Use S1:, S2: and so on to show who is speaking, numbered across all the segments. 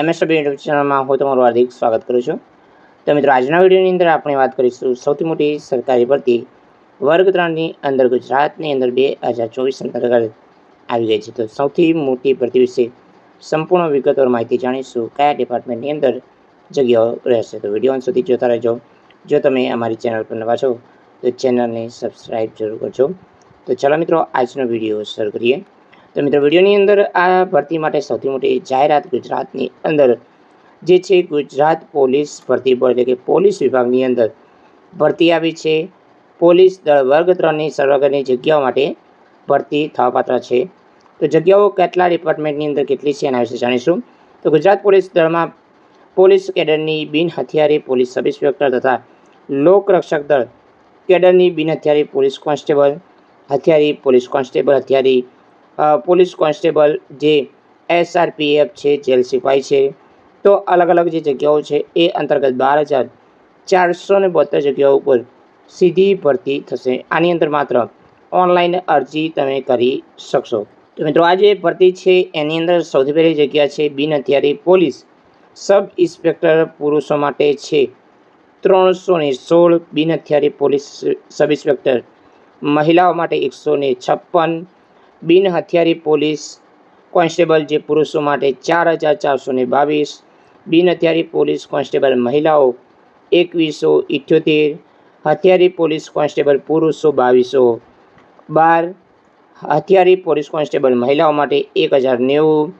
S1: MSW YouTube ચેનલમાં હું તમારું હાર્દિક સ્વાગત કરું છું. તો મિત્રો, આજના વિડીયોની અંદર આપણે વાત કરીશું સૌથી મોટી સરકારી ભરતી વર્ગ ત્રણની અંદર ગુજરાતની અંદર બે હજાર ચોવીસ અંતર્ગત આવી ગઈ છે. તો સૌથી મોટી ભરતી વિશે સંપૂર્ણ વિગતવાર માહિતી જાણીશું કયા ડિપાર્ટમેન્ટની અંદર જગ્યાઓ રહેશે. તો વીડિયો અંત સુધી જોતા રહેજો. જો તમે અમારી ચેનલ પર નવા છો, તો ચેનલને સબસ્ક્રાઈબ જરૂર કરજો. તો ચાલો મિત્રો, આજનો વીડિયો શરૂ કરીએ. તો મિત્રો, વિડીયોની અંદર આ ભરતી માટે સૌથી મોટી જાહેરાત ગુજરાતની અંદર જે છે, ગુજરાત પોલીસ ભરતી બોર્ડ, એટલે કે પોલીસ વિભાગની અંદર ભરતી આવી છે. પોલીસ દળ વર્ગ ત્રણની સર્વગ્રની જગ્યાઓ માટે ભરતી થવાપાત્ર છે. તો જગ્યાઓ કેટલા ડિપાર્ટમેન્ટની અંદર કેટલી છે એના વિશે જાણીશું. તો ગુજરાત પોલીસ દળમાં પોલીસ કેડરની બિન હથિયારી પોલીસ સબ ઇન્સ્પેક્ટર તથા લોકરક્ષક દળ કેડરની બિન હથિયારી પોલીસ કોન્સ્ટેબલ, હથિયારી પોલીસ કોન્સ્ટેબલ, હથિયારી પોલીસ કોન્સ્ટેબલ જે એસઆરપીએફ છે, જેલ સિપાઈ છે, તો અલગ અલગ જે જગ્યાઓ છે, એ અંતર્ગત બાર હજાર ચારસો ને બોતેર જગ્યાઓ ઉપર સીધી ભરતી થશે. આની અંદર માત્ર ઓનલાઈન અરજી તમે કરી શકશો. તો મિત્રો, આ જે ભરતી છે, એની અંદર સૌથી પહેલી જગ્યા છે, બિન હથિયારી પોલીસ સબ ઇન્સ્પેક્ટર પુરુષો માટે છે. ત્રણસો ને સોળ બિન હથિયારી પોલીસ સબ ઇન્સ્પેક્ટર મહિલાઓ માટે એકસો ને છપ્પન બિન હથિયારી પોલીસ કોન્સ્ટેબલ જે પુરુષો માટે ચાર હજાર ચારસો ને બાવીસ, બિન હથિયારી પોલીસ કોન્સ્ટેબલ મહિલાઓ એકવીસો ઇઠ્યોતેર, હથિયારી પોલીસ કોન્સ્ટેબલ પુરુષો બાવીસો બાર, હથિયારી પોલીસ કોન્સ્ટેબલ મહિલાઓ માટે એક હજાર નેવું,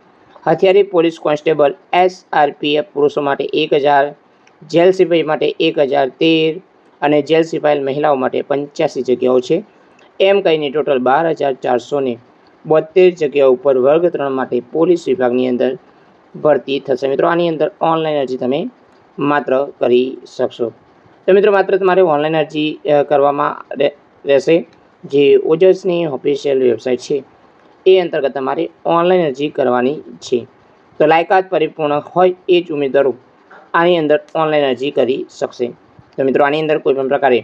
S1: હથિયારી પોલીસ કોન્સ્ટેબલ એસઆરપીએફ પુરુષો માટે એક હજાર, જેલ સિપાઈ માટે એક હજાર તેર અને જેલ સિપાઈ મહિલાઓ માટે પંચ્યાસી જગ્યાઓ છે. એમ કહીને ટોટલ બાર હજાર ચારસો ને બોતેર જગ્યા ઉપર વર્ગ ત્રણ માટે પોલીસ વિભાગની અંદર ભરતી થશે. મિત્રો, આની અંદર ઓનલાઈન અરજી તમે માત્ર કરી શકશો. તો મિત્રો, માત્ર તમારે ઓનલાઈન અરજી કરવામાં રહેશે. જે ઓજસની ઓફિશિયલ વેબસાઇટ છે, એ અંતર્ગત તમારે ઓનલાઈન અરજી કરવાની છે. તો લાયકાત પરિપૂર્ણ હોય એ જ ઉમેદવારો આની અંદર ઓનલાઈન અરજી કરી શકશે. તો મિત્રો, આની અંદર કોઈ પણ પ્રકારે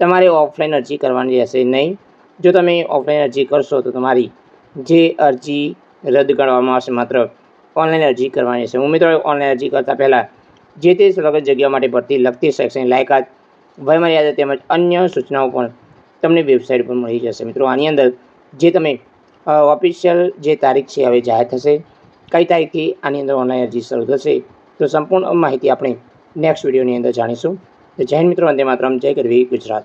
S1: તમારે ઓફલાઈન અરજી કરવાની રહેશે નહીં. જો તમે ઓફલાઈન અરજી કરશો તો તમારી જે અરજી રદ કરવામાં આવશે. માત્ર ઓનલાઈન અરજી કરવાની છે. હું મિત્રો ઓનલાઈન અરજી કરતાં પહેલાં જે તે સ્વાગત જગ્યા માટે ભરતી લગતી શૈક્ષણિક લાયકાત, વયમર્યાદા તેમજ અન્ય સૂચનાઓ પણ તમને વેબસાઇટ પર મળી જશે. મિત્રો, આની અંદર જે તમે ઓફિશિયલ જે તારીખ છે, હવે જાહેર થશે, કઈ તારીખથી આની અંદર ઓનલાઈન અરજી શરૂ થશે, તો સંપૂર્ણ માહિતી આપણે નેક્સ્ટ વિડીયોની અંદર જાણીશું. તો હિન્દ મિત્રો, વંદે માતરમ, જય કરવી ગુજરાત.